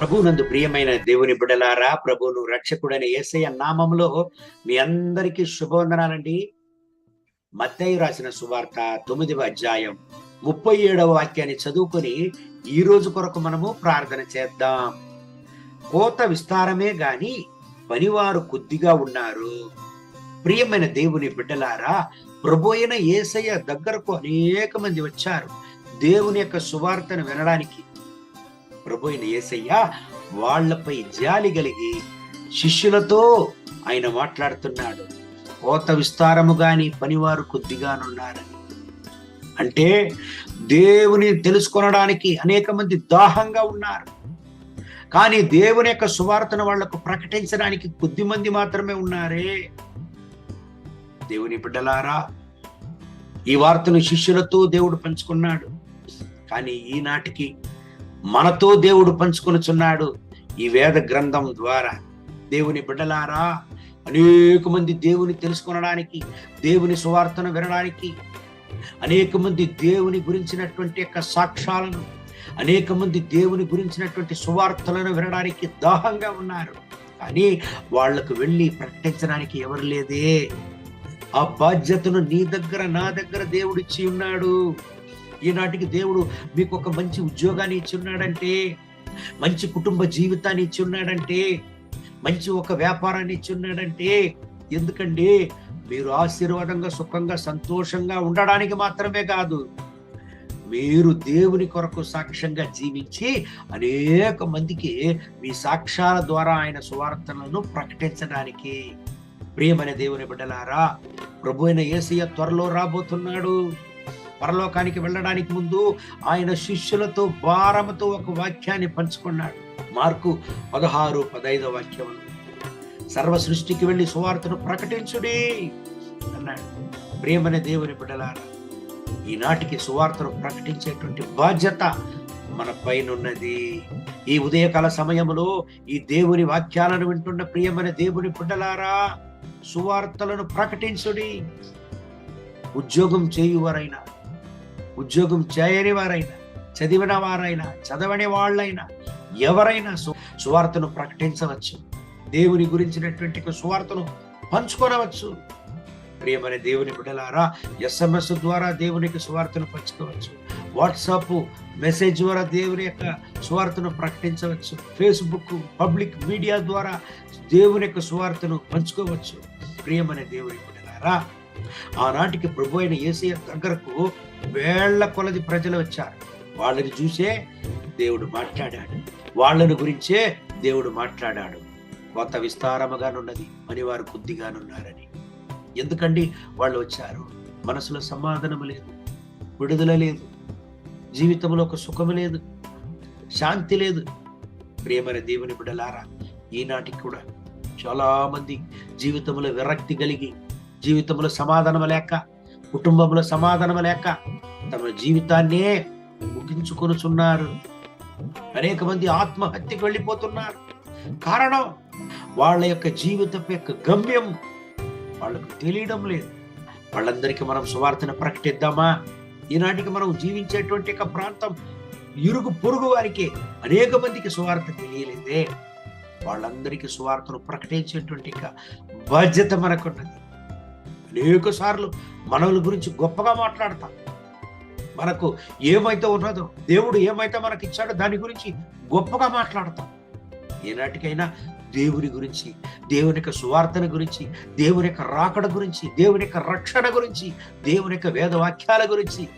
ప్రభునందు ప్రియమైన దేవుని బిడలారా ప్రభును రక్షకుడైన యేసయ్య నామంలో మీ అందరికీ శుభవందనాలండి. మత్తయ్య రాసిన సువార్త తొమ్మిదవ అధ్యాయం ముప్పై ఏడవ వాక్యాన్ని చదువుకొని ఈ రోజు కొరకు మనము ప్రార్థన చేద్దాం. కోత విస్తారమే గాని పనివారు కొద్దిగా ఉన్నారు. ప్రియమైన దేవుని బిడ్డలారా ప్రభు అయిన ఏసయ్య దగ్గరకు అనేక మంది వచ్చారు. దేవుని యొక్క సువార్తను వినడానికి ప్రభు అయిన ఏసయ్య వాళ్ళపై జాలి కలిగి శిష్యులతో ఆయన మాట్లాడుతున్నాడు. కోత విస్తారము గాని పనివారు కొద్దిగానున్నారని. అంటే దేవుని తెలుసుకొనడానికి అనేక మంది దాహంగా ఉన్నారు. కానీ దేవుని యొక్క సువార్తను వాళ్ళకు ప్రకటించడానికి కొద్ది మంది మాత్రమే ఉన్నారే. దేవుని బిడ్డలారా ఈ వార్తను శిష్యులతో దేవుడు పంచుకున్నాడు. కానీ ఈనాటికి మనతో దేవుడు పంచుకొనుచున్నాడు ఈ వేద గ్రంథం ద్వారా. దేవుని బిడ్డలారా అనేక మంది దేవుని తెలుసుకొనడానికి దేవుని సువార్తను వినడానికి అనేక మంది దేవుని గురించినటువంటి యొక్క సాక్ష్యాలను అనేక మంది దేవుని గురించినటువంటి సువార్తలను వినడానికి దాహంగా ఉన్నారు. కానీ వాళ్ళకు వెళ్ళి ప్రకటించడానికి ఎవరు లేదే? ఆ బాధ్యతను నీ దగ్గర నా దగ్గర దేవుడిచ్చి ఉన్నాడు. ఈనాటికి దేవుడు మీకు ఒక మంచి ఉద్యోగాన్ని ఇచ్చి ఉన్నాడంటే మంచి కుటుంబ జీవితాన్ని ఇచ్చి ఉన్నాడంటే మంచి ఒక వ్యాపారాన్ని ఇచ్చి ఉన్నాడంటే ఎందుకండి మీరు ఆశీర్వాదంగా సుఖంగా సంతోషంగా ఉండడానికి మాత్రమే కాదు మీరు దేవుని కొరకు సాక్ష్యంగా జీవించి అనేక మందికి మీ సాక్ష్యాల ద్వారా ఆయన సువార్తలను ప్రకటించడానికి. ప్రియమైన దేవుని బిడ్డలారా ప్రభు అయిన ఏసయ్య త్వరలో రాబోతున్నాడు. పరలోకానికి వెళ్ళడానికి ముందు ఆయన శిష్యులతో భారముతో ఒక వాక్యాన్ని పంచుకున్నాడు. మార్కు పదహారు పదైదో వాక్యం సర్వ సృష్టికి వెళ్ళి సువార్తను ప్రకటించుడి అన్నాడు. ప్రియమైన దేవుని బిడ్డలారా ఈనాటికి సువార్తను ప్రకటించేటువంటి బాధ్యత మన పైనున్నది. ఈ ఉదయకాల సమయంలో ఈ దేవుని వాక్యాలను వింటున్న ప్రియమైన దేవుని బిడ్డలారా సువార్తలను ప్రకటించుడి. ఉద్యోగం చేయువారైనా ఉద్యోగం చేయని వారైనా చదివిన వారైనా చదవని వాళ్ళైనా ఎవరైనా సువార్తను ప్రకటించవచ్చు. దేవుని గురించినటువంటి సువార్తను పంచుకోనవచ్చు. ప్రియమైన దేవుని బిడ్డలారా ఎస్ఎంఎస్ ద్వారా దేవునికి సువార్తను పంచుకోవచ్చు. వాట్సాప్ మెసేజ్ ద్వారా దేవుని యొక్క సువార్తను ప్రకటించవచ్చు. ఫేస్బుక్ పబ్లిక్ మీడియా ద్వారా దేవుని యొక్క సువార్తను పంచుకోవచ్చు. ప్రియమైన దేవుని బిడ్డలారా ఆనాటికి ప్రభు అయిన ఏసీ దగ్గరకు వేళ్ళ కొలది ప్రజలు వచ్చారు. వాళ్ళని చూసే దేవుడు మాట్లాడాడు. వాళ్ళని గురించే దేవుడు మాట్లాడాడు. కొత్త విస్తారముగానున్నది అని వారు కొద్దిగానున్నారని. ఎందుకండి వాళ్ళు వచ్చారు? మనసులో సమాధానం లేదు విడుదల లేదు జీవితంలో ఒక సుఖము లేదు శాంతి లేదు. ప్రేమర దేవుని బిడ్డలారా ఈనాటికి కూడా చాలామంది జీవితంలో విరక్తి కలిగి జీవితంలో సమాధానం లేక కుటుంబంలో సమాధానం లేక తమ జీవితాన్నే ముగించుకొనుచున్నారు. అనేక మంది ఆత్మహత్యకు వెళ్ళిపోతున్నారు. కారణం వాళ్ళ యొక్క జీవితం యొక్క గమ్యం వాళ్ళకు తెలియడం లేదు. వాళ్ళందరికీ మనం సువార్తను ప్రకటిద్దామా? ఈనాటికి మనం జీవించేటువంటి యొక్క ప్రాంతం ఇరుగు పొరుగు వారికి అనేక మందికి సువార్త తెలియలేదే. వాళ్ళందరికీ సువార్తను ప్రకటించేటువంటి బాధ్యత మనకున్నది. అనేక సార్లు మనవుల గురించి గొప్పగా మాట్లాడతాం. మనకు ఏమైతే ఉన్నదో దేవుడు ఏమైతే మనకి ఇచ్చాడో దాని గురించి గొప్పగా మాట్లాడతాం. ఏనాటికైనా దేవుని గురించి దేవుని యొక్క సువార్తన గురించి దేవుని యొక్క రాకడ గురించి దేవుని యొక్క రక్షణ గురించి దేవుని యొక్క వేదవాక్యాల గురించి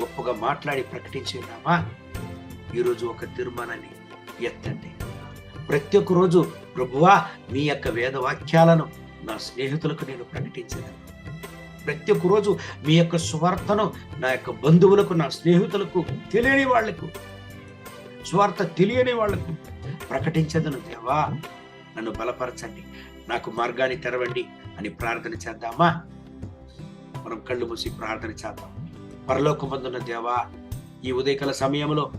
గొప్పగా మాట్లాడి ప్రకటించేదామా ఈరోజు ఒక తీర్మానాన్ని ఎత్తండి. ప్రతి ఒక్క రోజు ప్రభువా మీ యొక్క వేదవాక్యాలను నా స్నేహితులకు నేను ప్రకటించను ప్రతి ఒక్క రోజు మీ యొక్క సువార్తను నా యొక్క బంధువులకు నా స్నేహితులకు తెలియని వాళ్ళకు స్వార్థ తెలియని వాళ్ళకు ప్రకటించదను దేవా నన్ను బలపరచండి నాకు మార్గాన్ని తెరవండి అని ప్రార్థన చేద్దామా? మనం కళ్ళు మూసి ప్రార్థన చేద్దాం. పరలోకమందున్న దేవా ఈ ఉదయకాల సమయంలో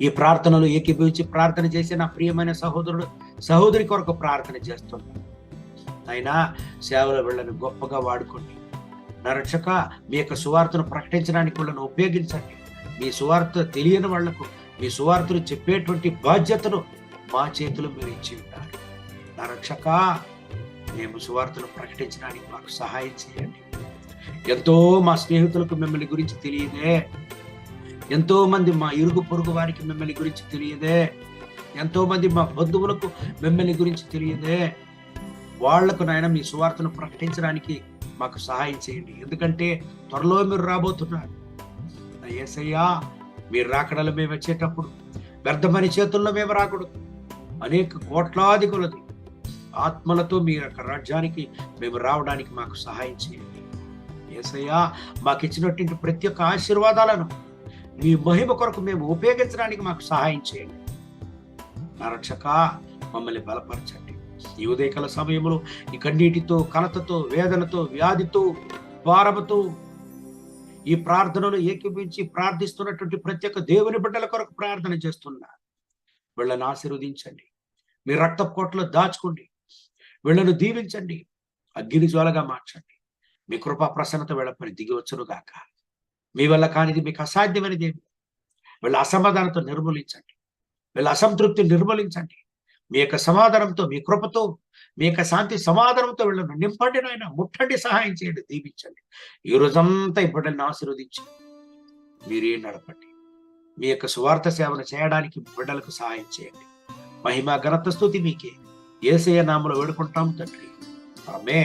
ఈ ప్రార్థనలు ఏకీభవించి ప్రార్థన చేసే నా ప్రియమైన సహోదరుడు సహోదరి కొరకు ప్రార్థన చేస్తున్నాను. అయినా సేవల వెళ్ళని గొప్పగా వాడుకోండి. నా రక్షక మీ యొక్క సువార్తను ప్రకటించడానికి వాళ్ళను ఉపయోగించండి. మీ సువార్త తెలియని వాళ్ళకు మీ సువార్తను చెప్పేటువంటి బాధ్యతను మా చేతిలో మీరు ఇచ్చి ఉన్నారు నరక్షక రక్షక మేము సువార్తను ప్రకటించడానికి మాకు సహాయం చేయండి. ఎంతో మా స్నేహితులకు మిమ్మల్ని గురించి తెలియదే. ఎంతో మంది మా ఇరుగు పొరుగు వారికి మిమ్మల్ని గురించి తెలియదే. ఎంతో మంది మా బంధువులకు మిమ్మల్ని గురించి తెలియదే. వాళ్ళకు నాయన మీ సువార్తను ప్రకటించడానికి మాకు సహాయం చేయండి. ఎందుకంటే త్వరలో మీరు రాబోతున్నారు. ఏసయ్యా మీరు రాకడలు మేము వచ్చేటప్పుడు వ్యర్థమని చేతుల్లో మేము రాకూడదు. అనేక కోట్లాది కొలది ఆత్మలతో మీ యొక్క రాజ్యానికి మేము రావడానికి మాకు సహాయం చేయండి. యేసయ్యా మాకు ఇచ్చినటువంటి ప్రతి ఒక్క ఆశీర్వాదాలను మీ మహిమ కొరకు మేము ఉపయోగించడానికి మాకు సహాయం చేయండి. నా రక్షక మమ్మల్ని బలపరచండి. ఈ ఉదయకాల సమయంలో ఈ కన్నీటితో కలతతో వేదనతో వ్యాధితో భారముతో ఈ ప్రార్థనలు ఏకీపించి ప్రార్థిస్తున్నటువంటి ప్రతి ఒక్క దేవుని బిడ్డల కొరకు ప్రార్థన చేస్తున్నా. వీళ్ళని ఆశీర్వదించండి. మీ రక్త కోట్లో దాచుకోండి. వీళ్ళను దీవించండి. అగ్గిని జ్వాలగా మార్చండి. మీ కృపా ప్రసన్నత వీళ్ళపై దిగి వచ్చును గాక. మీ వల్ల కానిది మీకు అసాధ్యమైనది ఏమి? వీళ్ళ అసమాధానంతో నిర్మూలించండి. వీళ్ళ అసంతృప్తిని నిర్మూలించండి. మీ యొక్క సమాధానంతో మీ కృపతో మీ యొక్క శాంతి సమాధానంతో వెళ్ళను. నింపండి నాయన ముట్టండి సహాయం చేయండి దీపించండి ఈ రోజంతా ఈ బిడ్డల్ని ఆశీర్వదించి మీరేం నడపండి. మీ యొక్క సువార్త సేవను చేయడానికి బిడ్డలకు సహాయం చేయండి. మహిమ ఘనత స్థుతి మీకే. ఏసయ నామలో వేడుకుంటాం తండ్రి. ఆమె